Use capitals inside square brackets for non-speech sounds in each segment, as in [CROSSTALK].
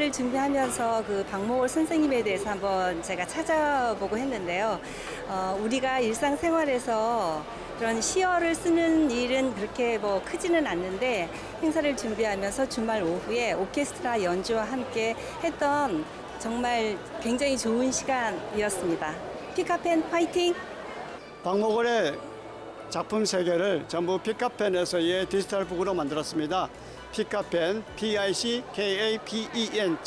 행사를 준비하면서 그 박모월 선생님에 대해서 한번 제가 찾아보고 했는데요. 어, 우리가 일상생활에서 그런 시어를 쓰는 일은 그렇게 뭐 크지는 않는데 행사를 준비하면서 주말 오후에 오케스트라 연주와 함께 했던 정말 굉장히 좋은 시간이었습니다. 피카펜 화이팅! 박목월의 작품 세계를 전부 피카펜에서의 디지털 북으로 만들었습니다. 피카펜, p-i-c-k-a-p-e-n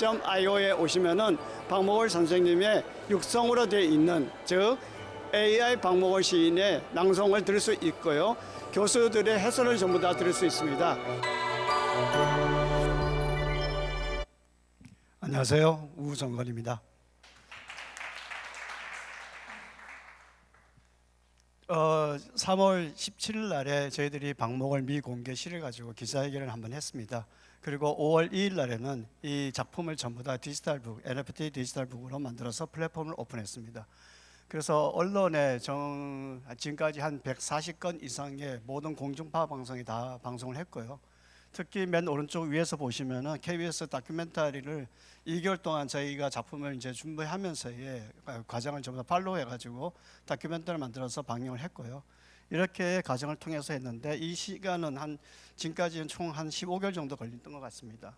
.io에 오시면은 박목월 선생님의 육성으로 되어 있는 즉 AI 박목월 시인의 낭송을 들을 수 있고요. 교수들의 해설을 전부 다 들을 수 있습니다. 안녕하세요. 우정건입니다. 어, 3월 17일 날에 저희들이 박목월 미공개 시를 가지고 기자회견을 한번 했습니다. 그리고 5월 2일 날에는 이 작품을 전부 다 디지털북, NFT 디지털북으로 만들어서 플랫폼을 오픈했습니다. 그래서 언론에 정, 지금까지 한 140건 이상의 모든 공중파 방송이 다 방송을 했고요. 특히 맨 오른쪽 위에서 보시면은 KBS 다큐멘터리를 2개월 동안 저희가 작품을 이제 준비하면서의 과정을 전부 다 팔로우 해가지고 다큐멘터리를 만들어서 방영을 했고요. 이렇게 과정을 통해서 했는데 이 시간은 한 지금까지는 총 한 15개월 정도 걸렸던 것 같습니다.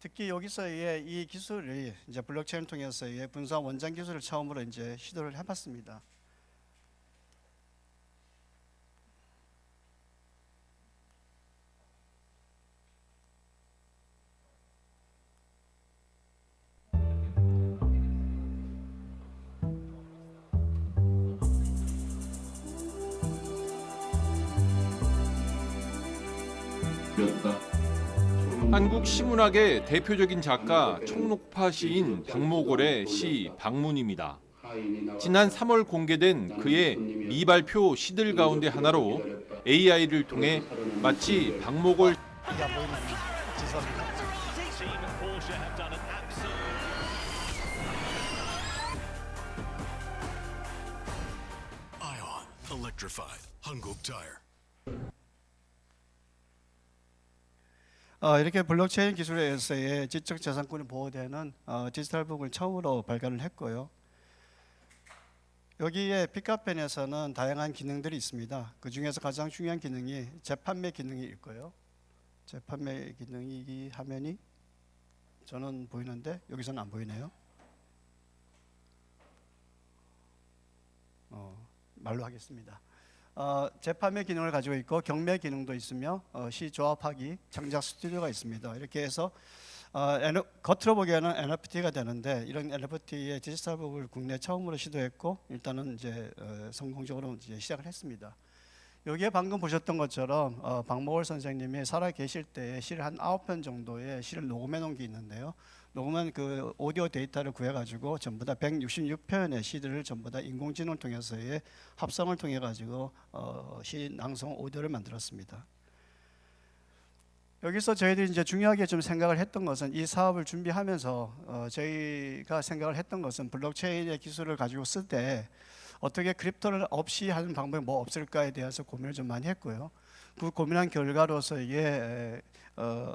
특히 여기서의 이 기술이 이제 블록체인을 통해서의 분사 원장 기술을 처음으로 이제 시도를 해봤습니다. 한국 시문학의 대표적인 작가 총록파 시인 박모골의 시 박문입니다. 지난 3월 공개된 그의 미발표 시들 가운데 하나로 AI를 통해 마치 박모골 이게 안 보이네요. 죄송합니다. Ion Electrified 한국 Tire. 어, 이렇게 블록체인 기술에 의해서의 지적 재산권이 보호되는 어, 디지털 북을 처음으로 발간을 했고요. 여기에 피카펜에서는 다양한 기능들이 있습니다. 그 중에서 가장 중요한 기능이 재판매 기능이 있고요. 재판매 기능이 이 화면이 저는 보이는데 여기서는 안 보이네요. 어, 말로 하겠습니다. 어, 재판매 기능을 가지고 있고 경매 기능도 있으며 어, 시 조합하기 창작 스튜디오가 있습니다. 이렇게 해서 어, 겉으로 보기에는 NFT가 되는데 이런 NFT의 디지털북을 국내 처음으로 시도했고 일단은 이제 어, 성공적으로 이제 시작을 했습니다. 여기에 방금 보셨던 것처럼 어, 박모월 선생님이 살아 계실 때에 시를 한 아홉 편 정도의 시를 녹음해 놓은 게 있는데요. 녹음한 그 오디오 데이터를 구해 가지고 전부 다 166편의 시들을 전부 다 인공지능을 통해서의 합성을 통해 가지고 어, 시 낭송 오디오를 만들었습니다. 여기서 저희들이 이제 중요하게 좀 생각을 했던 것은 이 사업을 준비하면서 어, 저희가 생각을 했던 것은 블록체인의 기술을 가지고 쓸 때 어떻게 크립토를 없이 하는 방법이 뭐 없을까에 대해서 고민을 좀 많이 했고요. 그 고민한 결과로서 이게 어,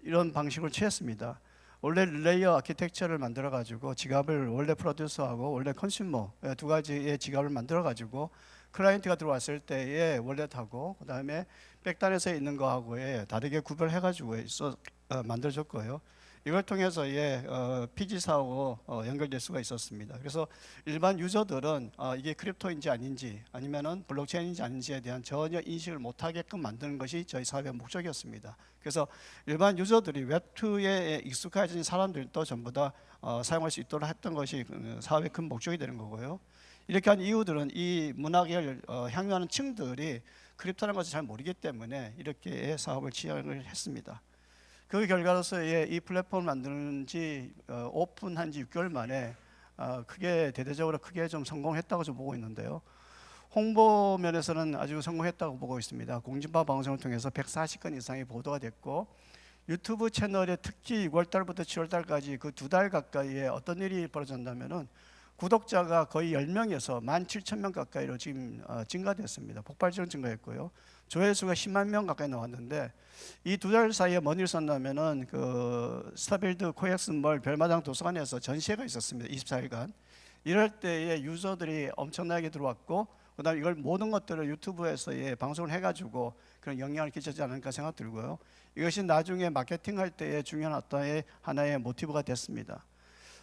이런 방식을 취했습니다. 원래 레이어 아키텍처를 만들어 가지고 지갑을 원래 프로듀서하고 원래 컨슈머 예, 두 가지의 지갑을 만들어 가지고 클라이언트가 들어왔을 때에 월렛하고 그다음에 백단에서 있는 거하고의 다르게 구별해 가지고 있어 어, 만들어졌고요. 이걸 통해서 예, 어, PG사하고 어, 연결될 수가 있었습니다. 그래서 일반 유저들은 어, 이게 크립토인지 아닌지 아니면은 블록체인인지 아닌지에 대한 전혀 인식을 못하게끔 만드는 것이 저희 사업의 목적이었습니다. 그래서 일반 유저들이 웹2에 익숙해진 사람들도 전부 다 어, 사용할 수 있도록 했던 것이 그 사업의 큰 목적이 되는 거고요. 이렇게 한 이유들은 이 문학을 어, 향유하는 층들이 크립토라는 것을 잘 모르기 때문에 이렇게 사업을 시작을 했습니다. 그 결과로서 예, 이 플랫폼을 만드는 지 어, 오픈한 지 6개월 만에 어, 크게 대대적으로 크게 좀 성공했다고 좀 보고 있는데요. 홍보 면에서는 아주 성공했다고 보고 있습니다. 공진파 방송을 통해서 140건 이상의 보도가 됐고 유튜브 채널에 특히 6월 달부터 7월 달까지 그 두 달 가까이에 어떤 일이 벌어졌냐면은 구독자가 거의 10명에서 17,000명 가까이로 지금 어, 증가됐습니다. 폭발적으로 증가했고요. 조회수가 10만 명 가까이 나왔는데 이 두 달 사이에 뭔 일이 있었냐면은 그 스타빌드 코엑스몰 별마당 도서관에서 전시회가 있었습니다. 24일간. 이럴 때에 유저들이 엄청나게 들어왔고 그다음에 이걸 모든 것들을 유튜브에서 예, 방송을 해가지고 그런 영향을 끼치지 않을까 생각 들고요. 이것이 나중에 마케팅할 때의 중요한 어떤 하나의 모티브가 됐습니다.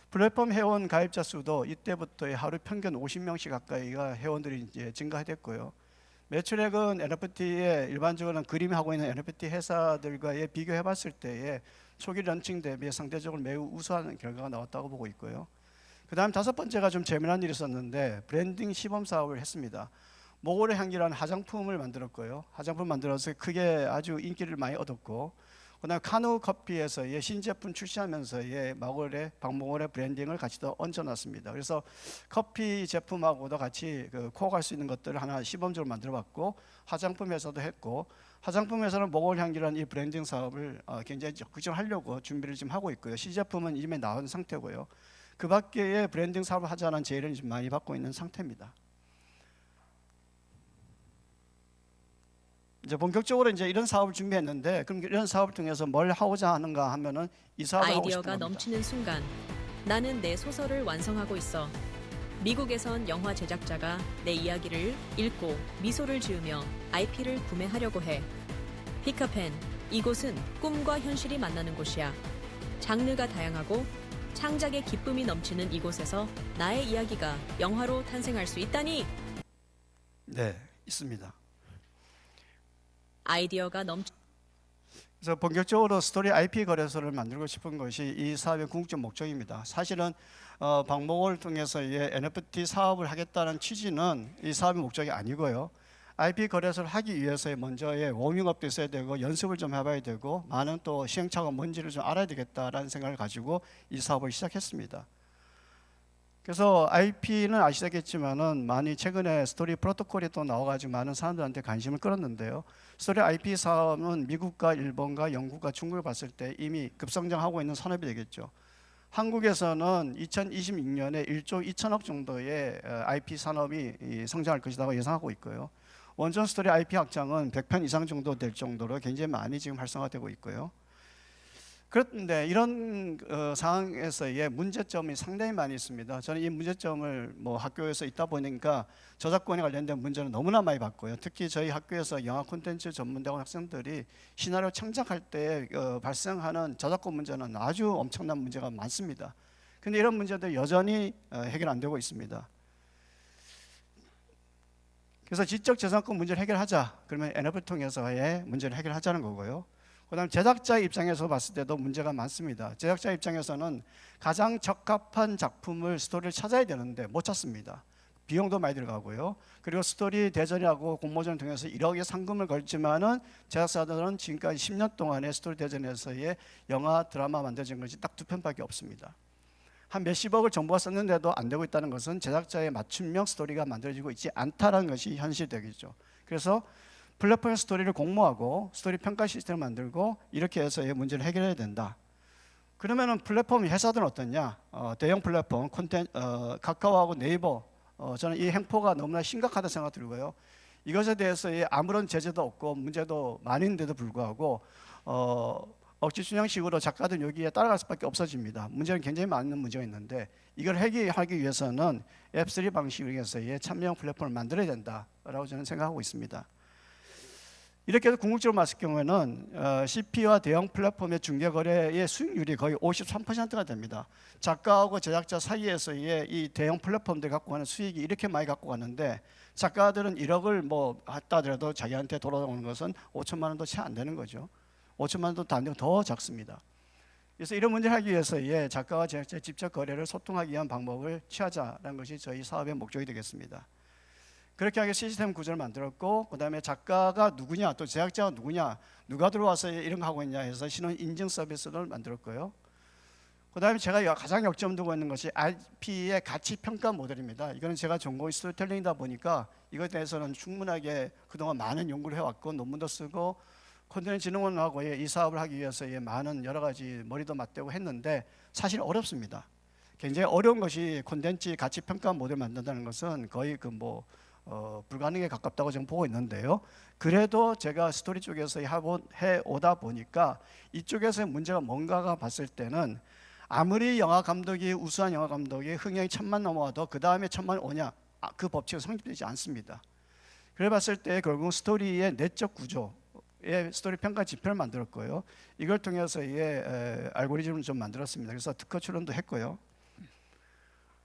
플랫폼 회원 가입자 수도 이때부터 하루 평균 50명씩 가까이가 회원들이 이제 증가됐고요. 매출액은 NFT에 일반적으로는 그림이 하고 있는 NFT 회사들과의 비교해 봤을 때에 초기 런칭 대비 상대적으로 매우 우수한 결과가 나왔다고 보고 있고요. 그다음 다섯 번째가 좀 재미난 일이 있었는데 브랜딩 시범 사업을 했습니다. 모골의 향기라는 화장품을 만들었고요. 화장품 만들어서 크게 아주 인기를 많이 얻었고, 그다음 카누 커피에서의 신제품 출시하면서의 마골의 박모골의 브랜딩을 같이 더 얹어놨습니다. 그래서 커피 제품하고도 같이 그 코어갈 수 있는 것들을 하나 시범적으로 만들어봤고, 화장품 회사도 했고, 화장품 회사는 모골 향기라는 이 브랜딩 사업을 어, 굉장히 적극적으로 준비를 지금 하고 있고요. 시제품은 이미 나온 상태고요. 그 밖에 브랜딩 사업을 하자는 제의를 지금 많이 받고 있는 상태입니다. 이제 본격적으로 이제 이런 사업을 준비했는데 그럼 이런 사업을 통해서 뭘 하고자 하는가 하면은 이 사업을 하고 싶은 아이디어가 겁니다. 넘치는 순간 나는 내 소설을 완성하고 있어. 미국에선 영화 제작자가 내 이야기를 읽고 미소를 지으며 IP를 구매하려고 해. 피카펜, 이곳은 꿈과 현실이 만나는 곳이야. 장르가 다양하고 창작의 기쁨이 넘치는 이곳에서 나의 이야기가 영화로 탄생할 수 있다니 네, 있습니다. 아이디어가 넘치 그래서 본격적으로 스토리 IP 거래소를 만들고 싶은 것이 이 사업의 궁극적 목적입니다. 사실은 어, 방목을 통해서의 NFT 사업을 하겠다는 취지는 이 사업의 목적이 아니고요. IP 거래소를 하기 위해서의 먼저의 워밍업도 있어야 되고 연습을 좀 해봐야 되고 많은 또 시행착오가 뭔지를 좀 알아야 되겠다라는 생각을 가지고 이 사업을 시작했습니다. 그래서 IP는 아시겠지만은 많이 최근에 스토리 프로토콜이 또 나와가지고 많은 사람들한테 관심을 끌었는데요. 스토리 IP 사업은 미국과 일본과 영국과 중국을 봤을 때 이미 급성장하고 있는 산업이 되겠죠. 한국에서는 2026년에 1조 2천억 정도의 어, IP 산업이 이 성장할 것이라고 예상하고 있고요. 원전 스토리 IP 확장은 100편 이상 정도 될 정도로 굉장히 많이 지금 활성화되고 있고요. 그런데 이런 어, 상황에서의 문제점이 상당히 많이 있습니다. 저는 이 문제점을 뭐 학교에서 있다 보니까 저작권에 관련된 문제는 너무나 많이 봤고요. 특히 저희 학교에서 영화 콘텐츠 전문대학 학생들이 시나리오 창작할 때 어, 발생하는 저작권 문제는 아주 엄청난 문제가 많습니다. 근데 이런 문제들 여전히 어, 해결 안 되고 있습니다. 그래서 지적 재산권 문제를 해결하자. 그러면 NF를 통해서의 문제를 해결하자는 거고요. 그다음 제작자 입장에서 봤을 때도 문제가 많습니다. 제작자 입장에서는 가장 적합한 작품을 스토리를 찾아야 되는데 못 찾습니다. 비용도 많이 들어가고요. 그리고 스토리 대전이라고 공모전을 통해서 1억의 상금을 걸지만은 제작사들은 지금까지 10년 동안의 스토리 대전에서의 영화 드라마 만들어진 것이 딱 두 편밖에 없습니다. 한 몇십억을 정부가 썼는데도 안 되고 있다는 것은 제작자의 맞춤형 스토리가 만들어지고 있지 않다라는 것이 현실이 되겠죠. 그래서 플랫폼 스토리를 공모하고 스토리 평가 시스템을 만들고 이렇게 해서의 문제를 해결해야 된다. 그러면은 플랫폼 회사들은 어떻냐? 어, 대형 플랫폼 콘텐 어, 카카오하고 네이버 어, 저는 이 행포가 너무나 심각하다 생각 들고요. 이것에 대해서의 아무런 제재도 없고 문제도 많은데도 불구하고 어, 억지 준영식으로 작가들 여기에 따라갈 수밖에 없어집니다. 문제는 굉장히 많은 문제가 있는데 이걸 해결하기 위해서는 앱3 방식에서의 참여형 플랫폼을 만들어야 된다라고 저는 생각하고 있습니다. 이렇게 해서 궁극적으로 봤을 경우에는 어, CP와 대형 플랫폼의 중개 거래의 수익률이 거의 53%가 됩니다. 작가하고 제작자 사이에서의 이 대형 플랫폼들 갖고 가는 수익이 이렇게 많이 갖고 가는데 작가들은 1억을 뭐 했다 하더라도 자기한테 돌아오는 것은 5천만 원도 채 안 되는 거죠. 5천만 원도 안 되고 더 작습니다. 그래서 이런 문제를 하기 위해서 예, 작가와 제작자의 직접 거래를 소통하기 위한 방법을 취하자라는 것이 저희 사업의 목적이 되겠습니다. 그렇게 하게 시스템 구조를 만들었고 그다음에 작가가 누구냐 또 제작자가 누구냐 누가 들어와서 이런 거 하고 있냐 해서 신원 인증 서비스를 만들었고요. 그다음에 제가 가장 역점 두고 있는 것이 IP의 가치 평가 모델입니다. 이거는 제가 전공이 스토리텔링이다 보니까 이것에 대해서는 충분하게 그동안 많은 연구를 해왔고 논문도 쓰고 콘텐츠 진흥원하고 이 사업을 하기 위해서 많은 여러 가지 머리도 맞대고 했는데 사실 어렵습니다. 굉장히 어려운 것이 콘텐츠 가치 평가 모델 만든다는 것은 거의 그뭐 어, 불가능에 가깝다고 저는 보고 있는데요. 그래도 제가 스토리 쪽에서 해 오다 보니까 이쪽에서의 문제가 뭔가가 봤을 때는 아무리 영화 감독이 우수한 영화 감독이 흥행이 천만 넘어와도 그 다음에 천만 오냐 아, 그 법칙은 성립되지 않습니다. 그래 봤을 때 결국 스토리의 내적 구조의 스토리 평가 지표를 만들었고요. 이걸 통해서 의 에, 알고리즘을 좀 만들었습니다. 그래서 특허 출원도 했고요.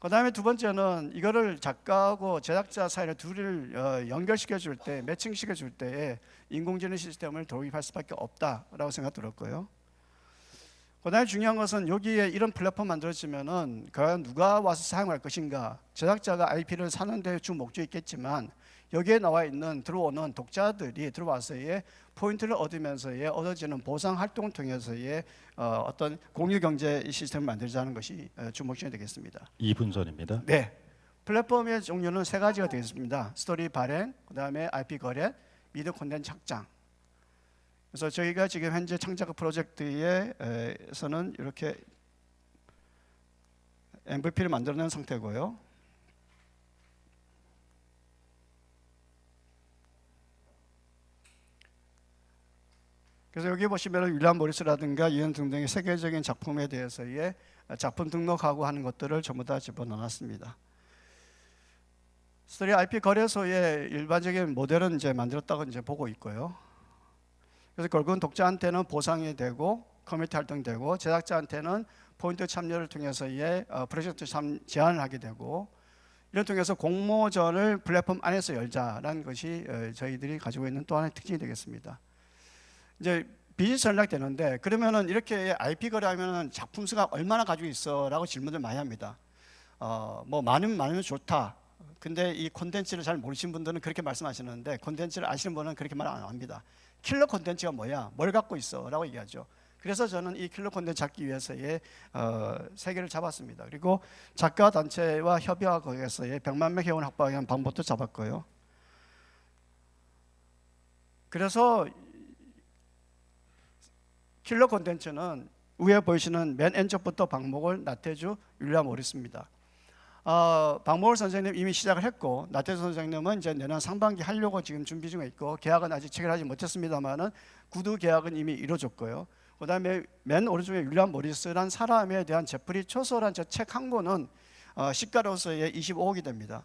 그 다음에 두 번째는 이거를 작가하고 제작자 사이를 둘을 어, 연결시켜 줄 때, 매칭시켜 줄 때에 인공지능 시스템을 도입할 수밖에 없다라고 생각 들었고요. 그 다음에 중요한 것은 여기에 이런 플랫폼 만들어지면은 과연 누가 와서 사용할 것인가 제작자가 IP를 사는 데주 목적이 있겠지만 여기에 나와 있는 들어오는 독자들이 들어와서의 포인트를 얻으면서의 얻어지는 보상 활동을 통해서의 어, 어떤 공유 경제 시스템을 만들자는 것이 어, 주 목적이 되겠습니다. 2분 전입니다. 네. 플랫폼의 종류는 세 가지가 되겠습니다. 스토리 발행, 그다음에 IP 거래, 미디어 콘텐츠 확장. 그래서 저희가 지금 현재 창작 프로젝트에서는 이렇게 MVP를 만들어낸 상태고요. 그래서 여기 보시면 윌리엄 모리스라든가 이런 등등의 세계적인 작품에 대해서의 작품 등록하고 하는 것들을 전부 다 집어넣었습니다. 스토리 IP 거래소의 일반적인 모델은 이제 만들었다고 이제 보고 있고요. 그래서 결국은 독자한테는 보상이 되고 커뮤니티 활동이 되고 제작자한테는 포인트 참여를 통해서의 어, 프로젝트 참 제안을 하게 되고 이를 통해서 공모전을 플랫폼 안에서 열자라는 것이 어, 저희들이 가지고 있는 또 하나의 특징이 되겠습니다. 이제 비즈니스 전략 되는데 그러면은 이렇게 IP 거래하면은 작품 수가 얼마나 가지고 있어라고 질문을 많이 합니다. 어, 뭐 많으면 많으면 좋다. 근데 이 콘텐츠를 잘 모르시는 분들은 그렇게 말씀하시는데 콘텐츠를 아시는 분은 그렇게 말 안 합니다. 킬러 콘텐츠가 뭐야? 뭘 갖고 있어?라고 얘기하죠. 그래서 저는 이 킬러 콘텐츠 찾기 위해서의 어, 세계를 잡았습니다. 그리고 작가 단체와 협의하고 해서의 100만 명 회원 확보하기 방법도 잡았고요. 그래서 킬러 콘텐츠는 위에 보이시는 맨 엔적부터 박목월, 나태주, 율리아 모리스입니다. 어, 박목월 선생님 이미 시작을 했고 나태주 선생님은 이제 내년 상반기 하려고 지금 준비 중에 있고 계약은 아직 체결하지 못했습니다만은 구두 계약은 이미 이루어졌고요. 그다음에 맨 오른쪽에 율리안 모리스란 사람에 대한 제프리 초서란 저 책 한 권은 어, 시가로서의 25억이 됩니다.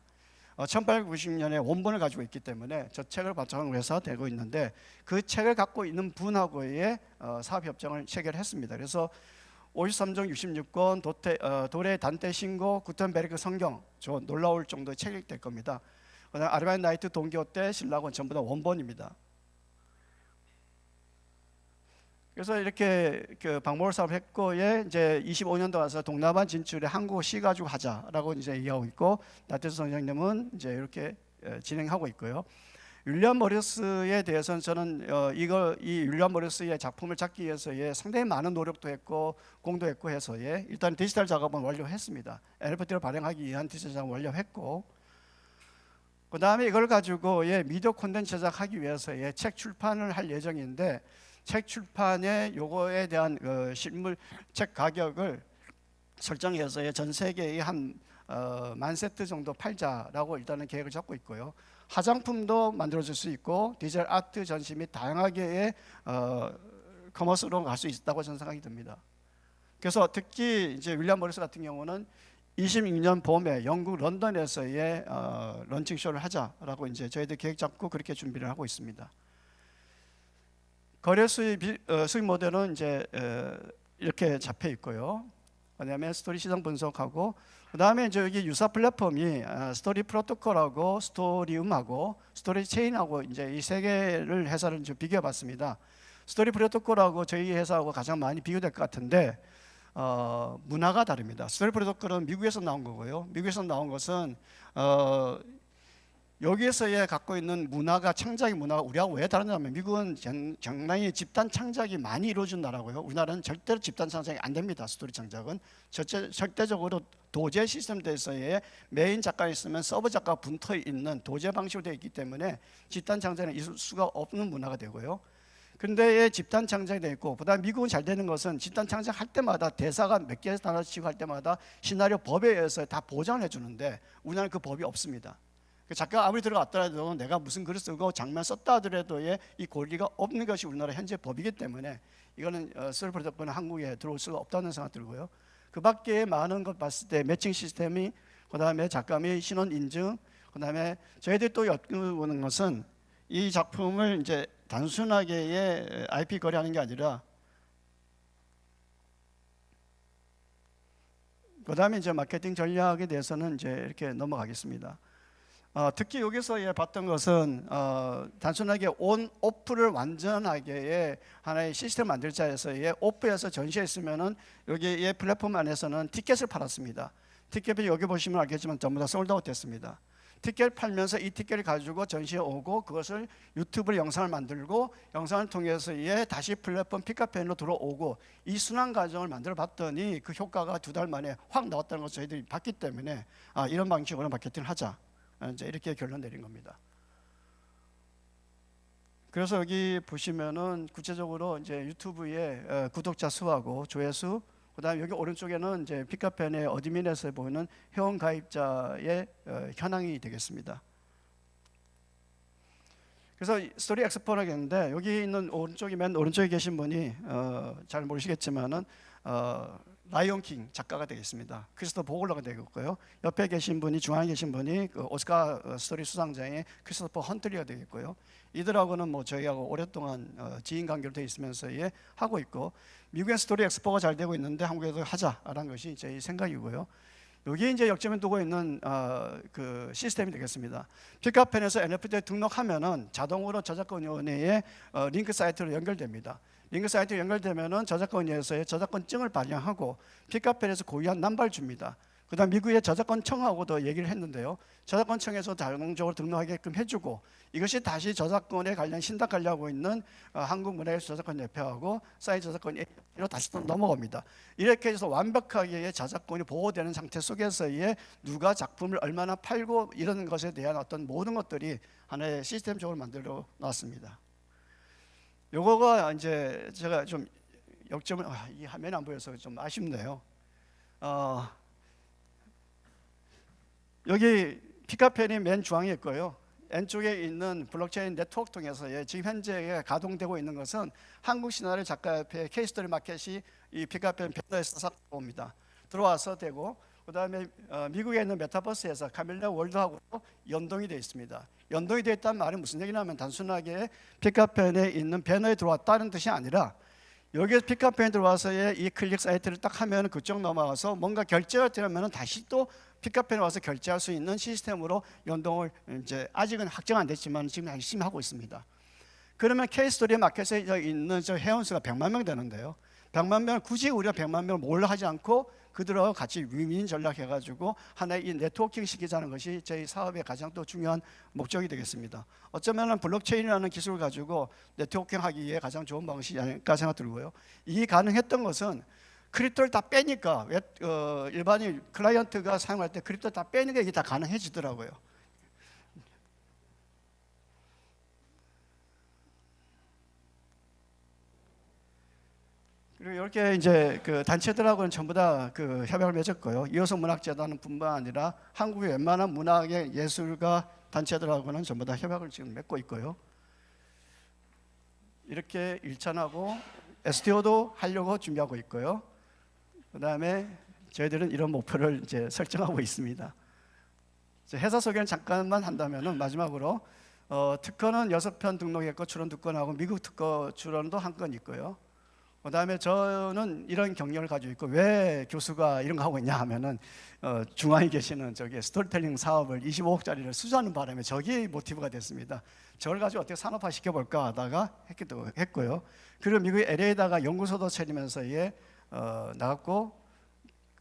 어, 1890년에 원본을 가지고 있기 때문에 저 책을 바탕으로 해서 되고 있는데 그 책을 갖고 있는 분하고의 어, 사업 협정을 체결했습니다. 그래서 53종 66권 도태, 어, 도래 단테 신고 구텐베르크 성경 저 놀라울 정도의 책이 될 겁니다. 아르바인 나이트 동교 때 신라곤 전부 다 원본입니다. 그래서 이렇게 그 방몰 사업 했고에 이제 25년도 와서 동남아 진출에 한국 시 가지고 하자라고 이제 얘기하고 있고 나태수 선생님은 이제 이렇게 에, 진행하고 있고요. 윌리엄 모리스에 대해서는 저는 어, 이걸 이 윌리엄 모리스의 작품을 찾기 위해서의 상당히 많은 노력도 했고 공도 했고 해서의 일단 디지털 작업은 완료했습니다. NFT를 발행하기 위한 디지털 작업 완료했고 그 다음에 이걸 가지고 예, 미디어 콘텐츠 제작하기 위해서의 책 출판을 할 예정인데 책 출판에 요거에 대한 그 실물 책 가격을 설정해서 전 세계에 한만 어, 세트 정도 팔자라고 일단은 계획을 잡고 있고요. 화장품도 만들어질 수 있고 디지털 아트 전시 및 다양하게의 어, 커머스로 갈 수 있다고 저는 생각이 듭니다. 그래서 특히 이제 윌리엄 모리스 같은 경우는 26년 봄에 영국 런던에서의 어, 런칭 쇼를 하자라고 이제 저희들 계획 잡고 그렇게 준비를 하고 있습니다. 거래 비- 어, 수익 모델은 이제 어, 이렇게 잡혀 있고요. 그다음에 스토리 시장 분석하고 그다음에 이제 여기 유사 플랫폼이 아, 스토리 프로토콜하고 스토리움하고 스토리 체인하고 이제 이 세 개를 회사를 이제 비교해 봤습니다. 스토리 프로토콜하고 저희 회사하고 가장 많이 비교될 것 같은데 어, 문화가 다릅니다. 스토리 프로토콜은 미국에서 나온 거고요. 미국에서 나온 것은 어, 여기에서의 갖고 있는 문화가 창작의 문화가 우리하고 왜 다르냐면 미국은 전- 상당히 집단 창작이 많이 이루어진 나라고요. 우리나라는 절대로 집단 창작이 안 됩니다. 스토리 창작은 절대, 절대적으로 도제 시스템에서의 메인 작가 있으면 서브 작가 붙어 있는 도제 방식으로 되어 있기 때문에 집단 창작은 있을 수가 없는 문화가 되고요. 근데 집단 창작이 돼 있고 그다음 미국은 잘 되는 것은 집단 창작할 때마다 대사가 몇개 단어 치고 할 때마다 시나리오 법에 의해서 다 보장을 해주는데 우리나라는 그 법이 없습니다. 그 작가 아무리 들어갔더라도 내가 무슨 글을 쓰고 장면 썼다 하더라도의 이 권리가 없는 것이 우리나라 현재 법이기 때문에 이거는 어, 셀프 덕분에 한국에 들어올 수가 없다는 생각 들고요. 그 밖에 많은 것 봤을 때 매칭 시스템이 그다음에 작가의 신원 인증 그다음에 저희들이 또 엿보는 것은 이 작품을 이제 단순하게 IP 거래하는 게 아니라 그다음에 이제 마케팅 전략에 대해서는 이제 이렇게 넘어가겠습니다. 어, 특히 여기서 예, 봤던 것은 어, 단순하게 온 오프를 완전하게 하나의 시스템 만들자에서의 오프에서 전시했으면은 여기 이 플랫폼 안에서는 티켓을 팔았습니다. 티켓이 여기 보시면 알겠지만 전부 다 솔드아웃 됐습니다. 티켓 팔면서 이 티켓을 가지고 전시에 오고 그것을 유튜브로 영상을 만들고 영상을 통해서 예 다시 플랫폼 픽업펜으로 들어오고 이 순환 과정을 만들어 봤더니 그 효과가 두 달 만에 확 나왔다는 것을 저희들이 봤기 때문에 아, 이런 방식으로 마케팅을 하자 아, 이제 이렇게 결론 내린 겁니다. 그래서 여기 보시면은 구체적으로 이제 유튜브의 어, 구독자 수하고 조회수 그다음 에 여기 오른쪽에는 이제 피카펜의 어드민에서 보이는 회원 가입자의 어, 현황이 되겠습니다. 그래서 이 스토리 있는데 여기 있는 오른쪽에 맨 오른쪽에 계신 분이 어, 잘 모르시겠지만은 어, 라이온 킹 작가가 되겠습니다. 크리스토 보글러가 되겠고요. 옆에 계신 분이 중앙에 계신 분이 그 오스카 어, 스토리 수상자의 크리스토퍼 헌트리가 되겠고요. 이들하고는 뭐 저희하고 오랫동안 어, 지인 관계로 돼 있으면서 예, 하고 있고 미국의 스토리 엑스포가 잘 되고 있는데 한국에도 하자라는 것이 제 생각이고요. 여기 이제 역점에 두고 있는 어, 그 시스템이 되겠습니다. 픽업펜에서 NFT 등록하면은 자동으로 저작권 위원회에 어, 링크 사이트로 연결됩니다. 링크 사이트에 연결되면은 저작권위에서의 저작권증을 발행하고 픽업펜에서 고유한 남발 줍니다. 그다음 미국의 저작권청하고도 얘기를 했는데요. 저작권청에서 자동적으로 등록하게끔 해주고 이것이 다시 저작권에 관련 신탁 관리하고 있는 어, 한국문화예술 저작권 협회하고 사이 저작권으로 다시 또 넘어갑니다. 이렇게 해서 완벽하게 저작권이 보호되는 상태 속에서의 누가 작품을 얼마나 팔고 이런 것에 대한 어떤 모든 것들이 하나의 시스템적으로 만들어 놨습니다. 요거가 이제 제가 좀 역점을 아, 이 화면이 안 보여서 좀 아쉽네요. 어, 여기 피카펜이 맨 중앙에 있고요. 왼쪽에 있는 블록체인 네트워크 통해서 예, 지금 현재 가동되고 있는 것은 한국 신화를 작가협회 케이스토리 마켓이 이 피카펜 배너에서 싹옵니다 들어와서 되고 그 다음에 어, 미국에 있는 메타버스에서 카밀라 월드하고 연동이 되어 있습니다. 연동이 되어 있다는 말은 무슨 얘기냐면 단순하게 피카펜에 있는 배너에 들어왔다는 뜻이 아니라 여기에서 픽업펜에 들어와서의 이 클릭 사이트를 딱 하면 그쪽 넘어가서 뭔가 결제가 되면 다시 또 픽업펜에 와서 결제할 수 있는 시스템으로 연동을 이제 아직은 확정 안 됐지만 지금 열심히 하고 있습니다. 그러면 케이스토리 마켓에 있는 저 회원수가 100만 명 되는데요. 100만 명 굳이 우리가 100만 명을 몰라 하지 않고 그들하고 같이 위민 전략해 가지고 하나의 이 네트워킹 시키자는 것이 저희 사업의 가장 또 중요한 목적이 되겠습니다. 어쩌면은 블록체인이라는 기술을 가지고 네트워킹 하기에 가장 좋은 방식이 아닐까 생각 들고요. 이 가능했던 것은 크립토를 다 빼니까 웹, 어, 일반인 클라이언트가 사용할 때 크립토 다 빼니까 이게 다 가능해지더라고요. 그리고 이렇게 이제 그 단체들하고는 전부 다 그 협약을 맺었고요. 이호성 문학재단은 뿐만 아니라 한국의 웬만한 문학의 예술가 단체들하고는 전부 다 협약을 지금 맺고 있고요. 이렇게 일찬하고 STO도 하려고 준비하고 있고요. 그 다음에 저희들은 이런 목표를 이제 설정하고 있습니다. 회사 소개를 잠깐만 한다면은 마지막으로 어, 특허는 여섯 편 등록했고 출원 두 건하고 미국 특허 출원도 한 건 있고요. 그 다음에 저는 이런 경력을 가지고 있고 왜 교수가 이런 거 하고 있냐 하면은 어, 중앙에 계시는 저기 스토리텔링 사업을 25억짜리를 수주하는 바람에 저기 모티브가 됐습니다. 저걸 가지고 어떻게 산업화 시켜볼까 하다가 했기도 했고요. 그리고 미국 LA에다가 연구소도 차리면서 예, 어, 나갔고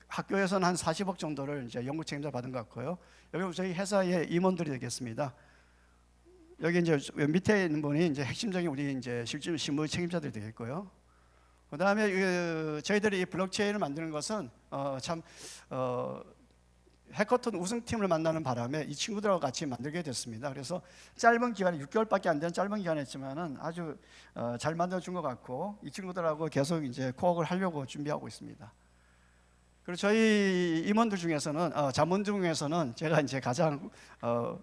학교에서는 한 40억 정도를 이제 연구 책임자 받은 것 같고요. 여기 저희 회사의 임원들이 되겠습니다. 여기 이제 밑에 있는 분이 이제 핵심적인 우리 이제 실질 실무 책임자들이 되겠고요. 그 다음에 그 저희들이 이 블록체인을 만드는 것은 어, 참 어, 해커톤 우승팀을 만나는 바람에 이 친구들하고 같이 만들게 됐습니다. 그래서 짧은 기간에 6개월밖에 안 되는 짧은 기간이었지만은 아주 어, 잘 만들어준 것 같고 이 친구들하고 계속 이제 코업을 하려고 준비하고 있습니다. 그리고 저희 임원들 중에서는 어, 자문 중에서는 제가 이제 가장 어,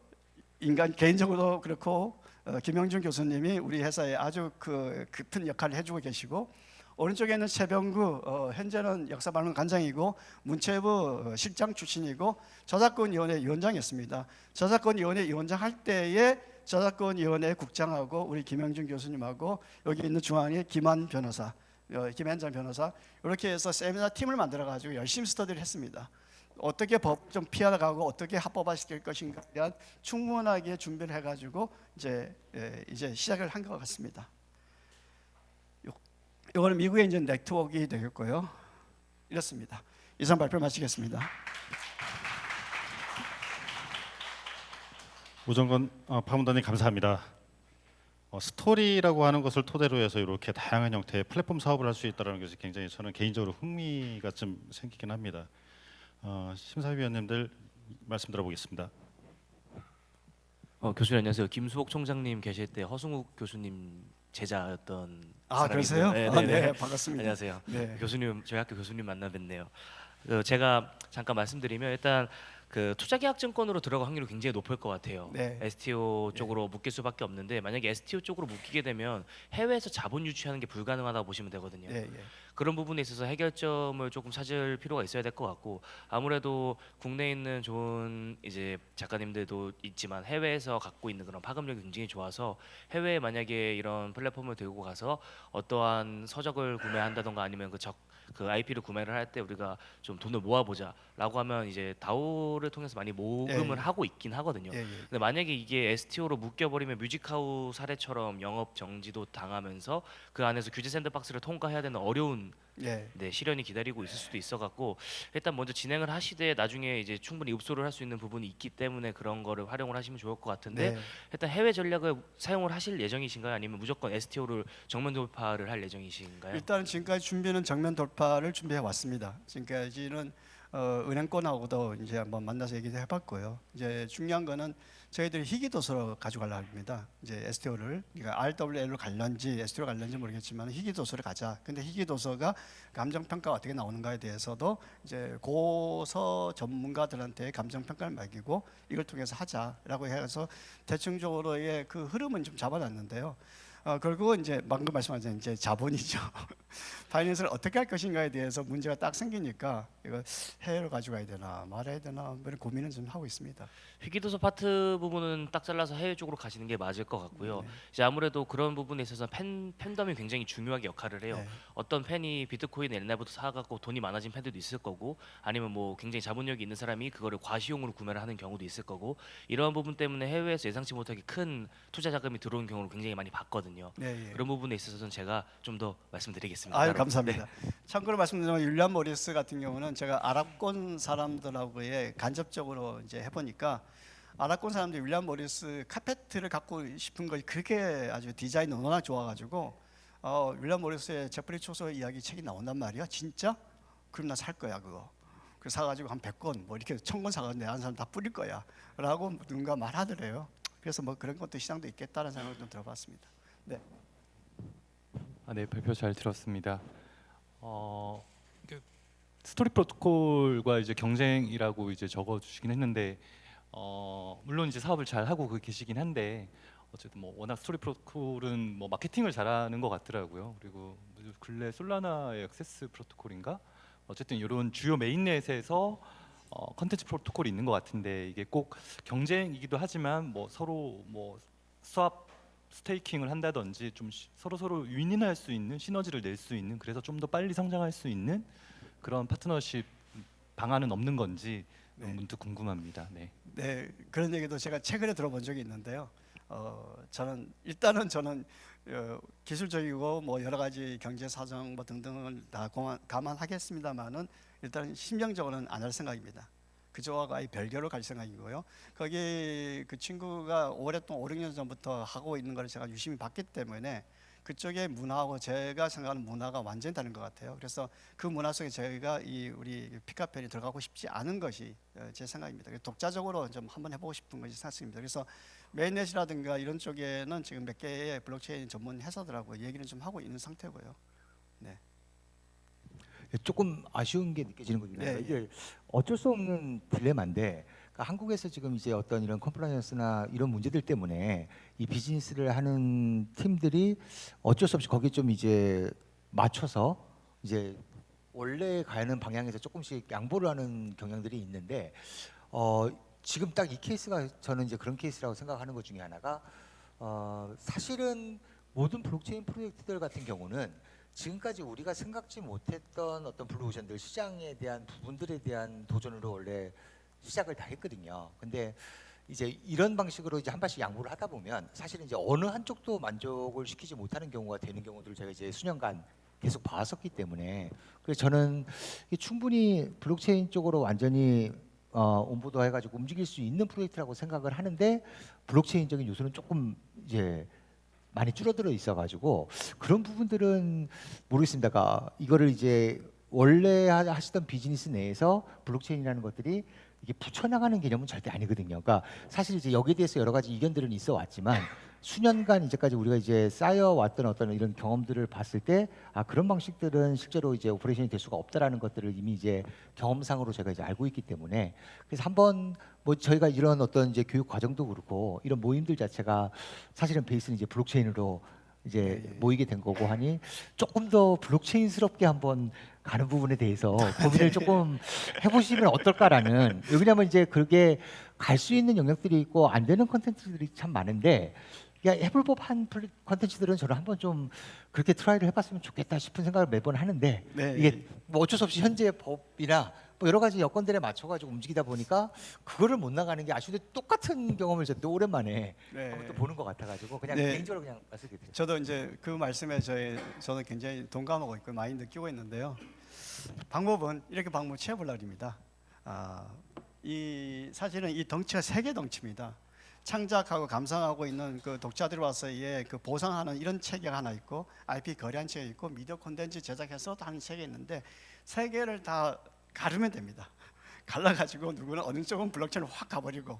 인간 개인적으로 그렇고 어, 김영준 교수님이 우리 회사에 아주 그 깊은 역할을 해주고 계시고 오른쪽에는 최병구 어, 현재는 역사발론 관장이고 문체부 어, 실장 출신이고 저작권위원회 위원장이었습니다. 저작권위원회 위원장 할 때에 저작권위원회 국장하고 우리 김영준 교수님하고 여기 있는 중앙에 김한 변호사, 어, 김현장 변호사 이렇게 해서 세미나 팀을 만들어 가지고 열심히 스터디를 했습니다. 어떻게 법 좀 피해가고 어떻게 합법화시킬 것인가에 대한 충분하게 준비를 해가지고 이제 예, 이제 시작을 한 것 같습니다. 요- 요거는 미국의 이제 네트워크가 되겠고요. 이렇습니다. 이상 발표 마치겠습니다. 우정건 어, 파문단님 감사합니다. 어, 스토리라고 하는 것을 토대로 해서 이렇게 다양한 형태의 플랫폼 사업을 할 수 있다는 것이 굉장히 저는 개인적으로 흥미가 좀 생기긴 합니다. 어, 심사위원님들 말씀 들어보겠습니다. 어, 교수님 안녕하세요. 김수복 총장님 계실 때 허승욱 교수님 제자였던 아. 그러세요? 네, 아, 네, 네, 네. 반갑습니다. 안녕하세요. 네. 교수님 저희 학교 교수님 만나 뵙네요. 어, 제가 잠깐 말씀드리면 일단 그 투자계약증권으로 들어갈 확률이 굉장히 높을 것 같아요. 네. STO 쪽으로 묶일 수밖에 없는데 만약에 STO 쪽으로 묶이게 되면 해외에서 자본 유치하는 게 불가능하다고 보시면 되거든요. 예, 예. 그런 부분에 있어서 해결점을 조금 찾을 필요가 있어야 될 것 같고 아무래도 국내에 있는 좋은 이제 작가님들도 있지만 해외에서 갖고 있는 그런 파급력이 굉장히 좋아서 해외에 만약에 이런 플랫폼을 들고 가서 어떠한 서적을 구매한다던가 아니면 그 적 그 IP를 구매를 할 때 우리가 좀 돈을 모아보자 라고 하면 이제 다오를 통해서 많이 모금을 예. 하고 있긴 하거든요. 예, 예. 근데 만약에 이게 STO로 묶여버리면 뮤직하우 사례처럼 영업 정지도 당하면서 그 안에서 규제 샌드박스를 통과해야 되는 어려운 예. 네, 시련이 기다리고 있을 수도 있어 갖고 일단 먼저 진행을 하시되 나중에 이제 충분히 읍소를 할 수 있는 부분이 있기 때문에 그런 거를 활용을 하시면 좋을 것 같은데 네. 일단 해외 전략을 사용을 하실 예정이신가요? 아니면 무조건 STO를 정면 돌파를 할 예정이신가요? 일단 지금까지 준비는 정면 돌파를 준비해 왔습니다. 지금까지는 어, 은행권하고도 이제 한번 만나서 얘기도 해봤고요. 이제 중요한 거는 저희들이 희귀도서로 가져가려 합니다. 이제 STO를 그러니까 RWL로 갈런지 STO로 갈런지 모르겠지만 희귀도서를 가자. 근데 희귀도서가 감정 평가가 어떻게 나오는가에 대해서도 이제 고서 전문가들한테 감정 평가를 맡기고 이걸 통해서 하자라고 해서 대충적으로의 그 흐름은 좀 잡아놨는데요. 어, 결국은 이제 방금 말씀하신 이제 자본이죠. [LAUGHS] 파이낸스를 어떻게 할 것인가에 대해서 문제가 딱 생기니까 이거 해외로 가져가야 되나 말아야 되나 뭐 이런 고민은 좀 하고 있습니다. 희귀도서 파트 부분은 딱 잘라서 해외 쪽으로 가시는 게 맞을 것 같고요. 이제 아무래도 그런 부분에 있어서 팬 팬덤이 굉장히 중요하게 역할을 해요. 네. 어떤 팬이 비트코인 옛날부터 사갖고 돈이 많아진 팬들도 있을 거고 아니면 뭐 굉장히 자본력이 있는 사람이 그거를 과시용으로 구매를 하는 경우도 있을 거고 이런 부분 때문에 해외에서 예상치 못하게 큰 투자 자금이 들어온 경우를 굉장히 많이 봤거든요. 네, 예. 그런 부분에 있어서는 제가 좀 더 말씀드리겠습니다. 아유 따로. 감사합니다. 네. 참고로 말씀드리면 율리안 모리스 같은 경우는 제가 아랍권 사람들하고의 간접적으로 이제 해보니까 아랍권 사람들 율리안 모리스 카페트를 갖고 싶은 걸 그렇게 아주 디자인이 워낙 좋아가지고 어, 율리안 모리스의 제프리 초소 이야기 책이 나온단 말이야. 진짜? 그럼 나 살 거야 그거. 그 사가지고 한 100권 뭐 이렇게 천권 사가지고 내한 사람 다 뿌릴 거야. 라고 누군가 말하더래요. 그래서 뭐 그런 것도 시장도 있겠다는 생각을 좀 들어봤습니다. 네. 아, 네 발표 잘 들었습니다. 어, 그 스토리 프로토콜과 이제 경쟁이라고 이제 적어주시긴 했는데 어, 물론 이제 사업을 잘 하고 그 계시긴 한데 어쨌든 뭐 워낙 스토리 프로토콜은 뭐 마케팅을 잘하는 것 같더라고요. 그리고 근래 솔라나의 액세스 프로토콜인가 어쨌든 이런 주요 메인넷에서 어, 컨텐츠 프로토콜이 있는 것 같은데 이게 꼭 경쟁이기도 하지만 뭐 서로 뭐 수합 스테이킹을 한다든지 좀 서로 서로 윈윈할 수 있는 시너지를 낼 수 있는 그래서 좀 더 빨리 성장할 수 있는 그런 파트너십 방안은 없는 건지 네. 문득 궁금합니다. 네. 네 그런 얘기도 제가 최근에 들어본 적이 있는데요. 어, 저는 일단은 저는 어, 기술적이고 뭐 여러 가지 경제 사정 뭐 등등을 다 감안하겠습니다만은 일단 심정적으로는 안 할 생각입니다. 그저와 아예 별개로 갈 생각이고요. 거기 그 친구가 오랫동안 5, 6년 전부터 하고 있는 걸 제가 유심히 봤기 때문에 그쪽의 문화하고 제가 생각하는 문화가 완전히 다른 것 같아요. 그래서 그 문화 속에 저희가 이 우리 피카펜이 들어가고 싶지 않은 것이 어, 제 생각입니다. 독자적으로 좀 한번 해보고 싶은 것이 사실입니다. 그래서 메인넷이라든가 이런 쪽에는 지금 몇 개의 블록체인 전문 회사들하고 얘기를 좀 하고 있는 상태고요. 조금 아쉬운 게 느껴지는 거죠. 네, 이게 어쩔 수 없는 딜레마인데 그러니까 한국에서 지금 이제 어떤 이런 컴플라이언스나 이런 문제들 때문에 이 비즈니스를 하는 팀들이 어쩔 수 없이 거기에 좀 이제 맞춰서 이제 원래 가는 방향에서 조금씩 양보를 하는 경향들이 있는데 어 지금 딱 이 케이스가 저는 이제 그런 케이스라고 생각하는 것 중에 하나가 어 사실은 모든 블록체인 프로젝트들 같은 경우는 지금까지 우리가 생각지 못했던 어떤 블루오션들 시장에 대한 부분들에 대한 도전으로 원래 시작을 다 했거든요. 근데 이제 이런 방식으로 이제 한 발씩 양보를 하다 보면 사실은 이제 어느 한쪽도 만족을 시키지 못하는 경우가 되는 경우들을 제가 이제 수년간 계속 봐왔었기 때문에 그래서 저는 충분히 블록체인 쪽으로 완전히 어, 온보드 해가지고 움직일 수 있는 프로젝트라고 생각을 하는데 블록체인적인 요소는 조금 이제 많이 줄어들어 있어가지고 그런 부분들은 모르겠습니다. 그러니까 이거를 이제 원래 하- 하시던 비즈니스 내에서 블록체인이라는 것들이 이게 붙여나가는 개념은 절대 아니거든요. 그러니까 사실 이제 여기에 대해서 여러 가지 이견들은 있어 왔지만 수년간 이제까지 우리가 이제 쌓여왔던 어떤 이런 경험들을 봤을 때 아 그런 방식들은 실제로 이제 오퍼레이션이 될 수가 없다라는 것들을 이미 이제 경험상으로 제가 이제 알고 있기 때문에 그래서 한번 뭐 저희가 이런 어떤 이제 교육 과정도 그렇고 이런 모임들 자체가 사실은 베이스는 이제 블록체인으로 이제 모이게 된 거고 하니 조금 더 블록체인스럽게 한번 가는 부분에 대해서 고민을 [LAUGHS] 조금 해보시면 어떨까라는 왜냐하면 이제 그게 갈 수 있는 영역들이 있고 안 되는 컨텐츠들이 참 많은데 야, 해볼 법한 플- 컨텐츠들은 저는 한번 좀 그렇게 트라이를 해봤으면 좋겠다 싶은 생각을 매번 하는데 네. 이게 뭐 어쩔 수 없이 현재 법이나 뭐 여러 가지 여건들에 맞춰가지고 움직이다 보니까 그거를 못 나가는 게 아쉬운데 똑같은 경험을 저또 오랜만에 네. 또 보는 것 같아가지고 그냥 네. 개인적으로 그냥 말씀드릴게요. 저도 이제 그 말씀에 저희 저는 굉장히 동감하고 있고 많이 느끼고 있는데요. 방법은 이렇게 방법 취해볼 날입니다. 아, 이 사실은 이 덩치가 세계 덩치입니다. 창작하고 감상하고 있는 그 독자들이 와서의 그 보상하는 이런 체계가 하나 있고 IP 거래한 체계 있고 미디어 콘텐츠 제작해서 또 하는 체계 있는데 세 개를 다 가르면 됩니다. [LAUGHS] 갈라가지고 누구는 어느 쪽은 블록체인을 확 가버리고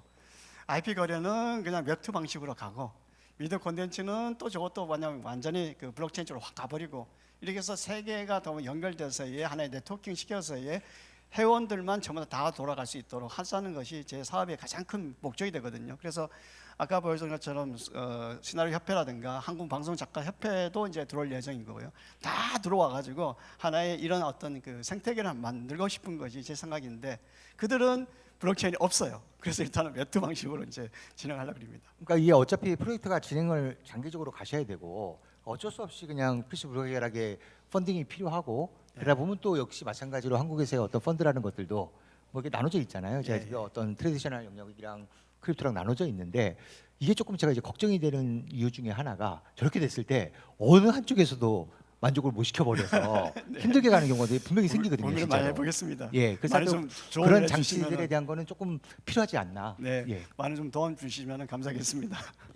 IP 거래는 그냥 웹투 방식으로 가고 미디어 콘텐츠는 또 저것도 그냥 완전히 그 블록체인 쪽으로 확 가버리고 이렇게 해서 세 개가 더 연결돼서 얘 하나의 네트워킹 시켜서 얘 회원들만 전부 다 돌아갈 수 있도록 하자는 것이 제 사업의 가장 큰 목적이 되거든요. 그래서 아까 보여준 것처럼 어, 시나리오 협회라든가 한국 방송 작가 협회도 이제 들어올 예정인 거고요. 다 들어와 가지고 하나의 이런 어떤 그 생태계를 만들고 싶은 것이 제 생각인데 그들은 블록체인이 없어요. 그래서 일단은 웹투 방식으로 이제 진행하려고 합니다. 그러니까 이게 어차피 프로젝트가 진행을 장기적으로 가셔야 되고 어쩔 수 없이 그냥 필수 불가결하게 펀딩이 필요하고 그러다 보면 또 역시 마찬가지로 한국에서의 어떤 펀드라는 것들도 뭐 이게 나눠져 있잖아요. 제가 예, 지금 어떤 트레디셔널 영역이랑 크립토랑 나눠져 있는데 이게 조금 제가 이제 걱정이 되는 이유 중에 하나가 저렇게 됐을 때 어느 한쪽에서도 만족을 못 시켜버려서 [LAUGHS] 힘들게 가는 경우가 분명히 생기거든요. 고민을 많이. 해보겠습니다. 예, 그래서 그런 장치들에 대한 거는 조금 필요하지 않나. 네, 예. 많은 좀 도움 주시면 감사하겠습니다. [LAUGHS]